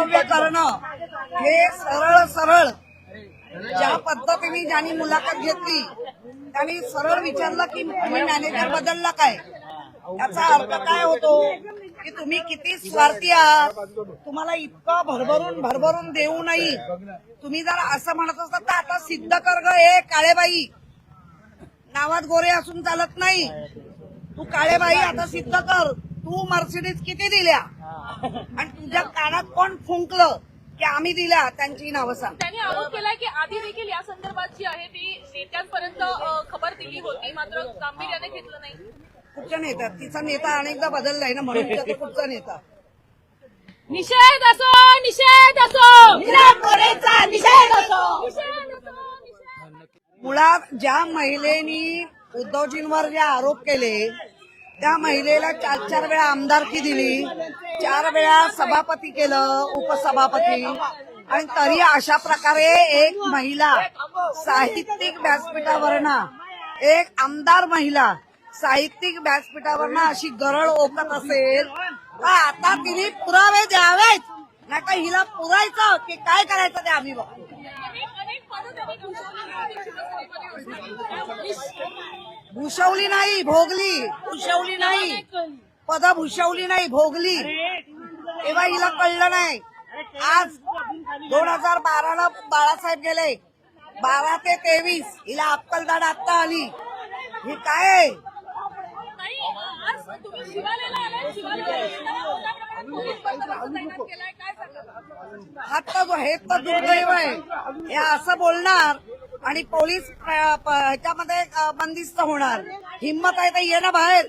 वक्तव्य करणं हे सरळ सरळ. ज्या पद्धतीने ज्यांनी मुलाखत घेतली त्यांनी सरळ विचारलं की तुम्ही मॅनेजर बदलला काय? याचा अर्थ काय होतो की तुम्ही किती स्वार्थी आहात? तुम्हाला इतकं भरभरून भरभरून देऊ नाही तुम्ही जर असं म्हणत असतात तर आता सिद्ध कर ग हे काळेबाई. नावात गोरे असून चालत नाही. तू काळेबाई आता सिद्ध कर. तू मर्सिडीज किती दिल्या? आणि तुझ्या कानात कोण फुंकलं की आम्ही दिल्या त्यांची नावं सांग. त्यांनी आरोप केलाय की आधी देखील या संदर्भात जी आहे ती नेत्यांपर्यंत अ, खबर दिली होती मात्र गांभीर्याने घेतलं नाही. कुठच्या नेता? तिचा नेता अनेकदा बदललाय ना म्हणून कुठचा नेता? निषेध असो. निषेध असो निषेध असो. मुळात ज्या महिलेनी उद्धवजींवर जे आरोप केले त्या महिलेला चार चार वेळा आमदारकी दिली. चार वेळा सभापती केलं उपसभापती. आणि तरी अशा प्रकारे एक महिला साहित्यिक व्यासपीठावरनं एक आमदार महिला साहित्यिक व्यासपीठावरनं अशी गरळ ओकत असेल तर आता तिने पुरावे द्यावेत. नाही तर हिला पुरायचं की काय करायचं ते आम्ही बघू अनेक अनेक पदं त्यांनी भूषवली होती शिवसेनेमध्ये. भूषवली नाही भोगली. भूषवली नाही. पद भूषवली नाही भोगली. तेव्हा हिला कळलं नाही. आज दोन हजार बाराला बाळासाहेब गेले. बारा ते तेवीस हिला अक्कलदाड आत्ता आली. ही काय आहे? हा तर हे तर दुर्दैव आहे. हे असं बोलणार आणि पोलीस ह्याच्यामध्ये बंदिस्त होणार. हिंमत आहे तर ये ना बाहेर.